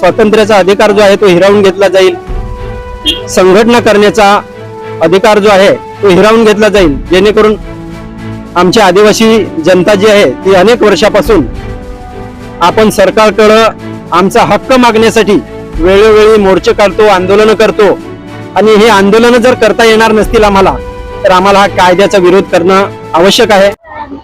स्वातंत्र्याचा अधिकार जो आहे तो हिरावून घेतला जाईल. संघटना करण्याचा अधिकार जो आहे तो हिरावून घेतला जाईल. जेणेकरून आमची आदिवासी जनता जी आहे ती अनेक वर्षापासून आपण सरकारकडं आमचा हक्क मागण्यासाठी वेळोवेळी मोर्चे काढतो आंदोलन करतो. आणि हे आंदोलन जर करता येणार नसतील आम्हाला तर आम्हाला हा कायद्याचा विरोध करणं आवश्यक आहे.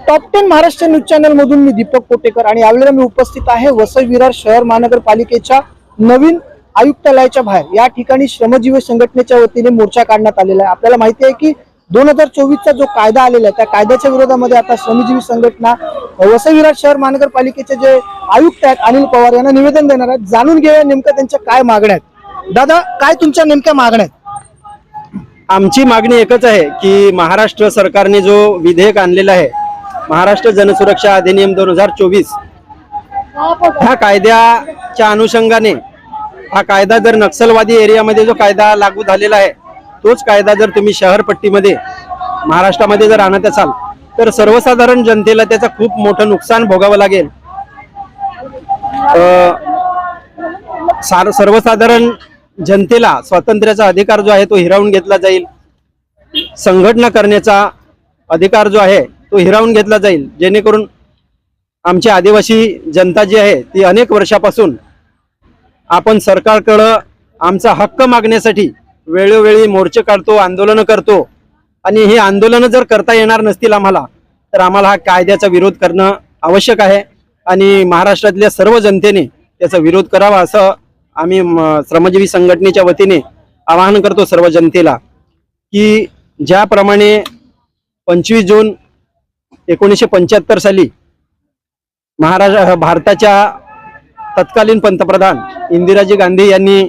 Top ten Maharashtra news channel मधून मी दीपक कोटेकर आणि यावेळेला मी उपस्थित आहे वसई विरार शहर महानगरपालिकेच्या नवीन आयुक्तालयाच्या बाहेर. या ठिकाणी श्रमजीवी संघटनेच्या वतीने मोर्चा काढण्यात आलेला आहे. आपल्याला माहिती आहे की दोन हजार चोवीसचा जो कायदा आलेला आहे त्या कायद्याच्या विरोधामध्ये आता श्रमजीवी संघटना वसई विरार शहर महानगरपालिकेचे जे आयुक्त आहेत अनिल पवार यांना निवेदन देणार आहेत. जाणून घेऊया नेमक्या त्यांच्या काय मागण्या आहेत. दादा काय तुमच्या नेमक्या मागण्या आहेत? आमची मागणी एकच आहे की महाराष्ट्र सरकारने जो विधेयक आणलेला आहे महाराष्ट्र जनसुरक्षा अधिनियम दोन हजार चोवीस. ह्या कायद्याच्या अनुषंगाने हा कायदा जर नक्षलवादी एरियामध्ये जो कायदा लागू झालेला आहे तोच कायदा जर तुम्ही शहरपट्टीमध्ये महाराष्ट्रामध्ये जर आणत असाल तर सर्वसाधारण जनतेला त्याचं खूप मोठं नुकसान भोगावं लागेल. सार सर्वसाधारण जनतेला स्वातंत्र्याचा अधिकार जो आहे तो हिरावून घेतला जाईल. संघटना करण्याचा अधिकार जो आहे तो हिरावून घेतला जाईल जेणेकरून आमची आदिवासी जनता जी आहे ती अनेक वर्षापासून आपण सरकारकडं आमचा हक्क मागण्यासाठी वेळोवेळी मोर्चे काढतो आंदोलनं करतो. आणि हे आंदोलनं जर करता येणार नसतील आम्हाला तर आम्हाला हा कायद्याचा विरोध करणं आवश्यक आहे. आणि महाराष्ट्रातल्या सर्व जनतेने त्याचा विरोध करावा असं आम्ही म, श्रमजीवी संघटनेच्या वतीने आवाहन करतो सर्व जनतेला की ज्याप्रमाणे पंचवीस जून एकोणीसशे पंच्याहत्तर साली महाराष्ट्र भारताच्या तत्कालीन पंतप्रधान इंदिराजी गांधी यांनी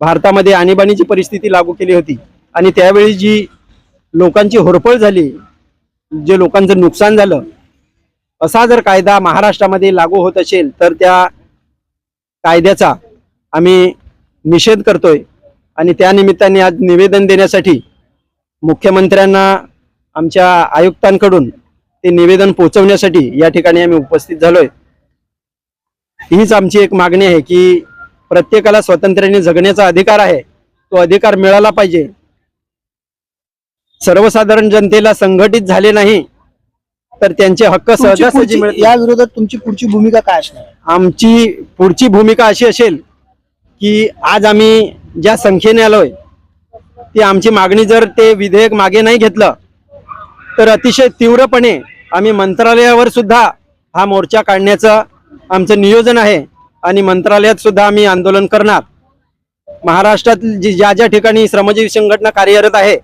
भारतामध्ये आणीबाणीची परिस्थिती लागू केली होती. आणि त्यावेळी जी लोकांची होरपळ झाली जे लोकांचं नुकसान झालं असा जर कायदा महाराष्ट्रामध्ये लागू होत असेल तर त्या कायद्याचा आम्ही निषेध करतोय. आणि त्यानिमित्ताने आज निवेदन देण्यासाठी मुख्यमंत्र्यांना आमच्या आयुक्तांकडून ते निवेदन पोहोचवण्यासाठी या ठिकाणी आम्ही उपस्थित झालोय. हीच आमची एक मागणी आहे की प्रत्येकाला स्वातंत्र्याने जगण्याचा अधिकार आहे. तो अधिकार मिळाला पाहिजे. सर्वसाधारण जनतेला संघटित झाले नाही तर त्यांचे हक्क सहजासहजी मिळतील. या विरोधात तुमची पुढची भूमिका काय असणार? आमची पुढची भूमिका अशी असेल की आज आम्ही ज्या संख्येने आलोय ती आमची मागणी जर ते विधेयक मागे नाही घेतलं तर अतिशय तीव्रपणे आम्ही मंत्रालयावर सुद्धा हा मोर्चा काढण्याचं आमचं नियोजन आहे. आणि मंत्रालयात सुद्धा आम्ही आंदोलन करणार. महाराष्ट्रात जी ज्या ज्या ठिकाणी श्रमजीवी संघटना कार्यरत आहे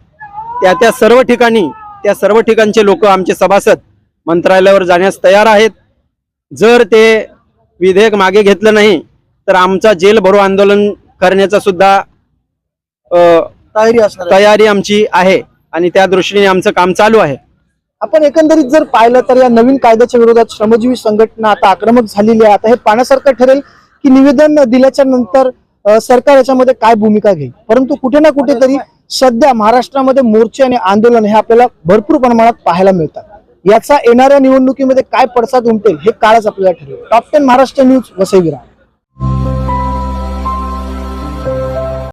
त्या त्या सर्व ठिकाणी त्या सर्व ठिकाणचे लोक आमचे सभासद मंत्रालयावर जाण्यास तयार आहेत. जर ते विधेयक मागे घेतलं नाही तर आमचा जेल भरो आंदोलन करण्याचा सुद्धा. तयारी आमची आहे. आणि त्या दृष्टीने आमचं काम चालू आहे. आपण एकंदरीत जर पाहिलं तर या नवीन कायद्याच्या विरोधात श्रमजीवी संघटना आता आक्रमक झालेली आहे. आता हे पाण्यासारखं ठरेल की निवेदन दिल्याच्या नंतर सरकार याच्यामध्ये काय भूमिका घेईल? परंतु कुठे ना कुठेतरी सध्या महाराष्ट्रामध्ये मोर्चे आणि आंदोलन हे आपल्याला भरपूर प्रमाणात पाहायला मिळतात. याचा येणाऱ्या निवडणुकीमध्ये काय पडसाद उमटेल हे काळच आपल्याला ठरेल. Top ten Maharashtra news वसईविरा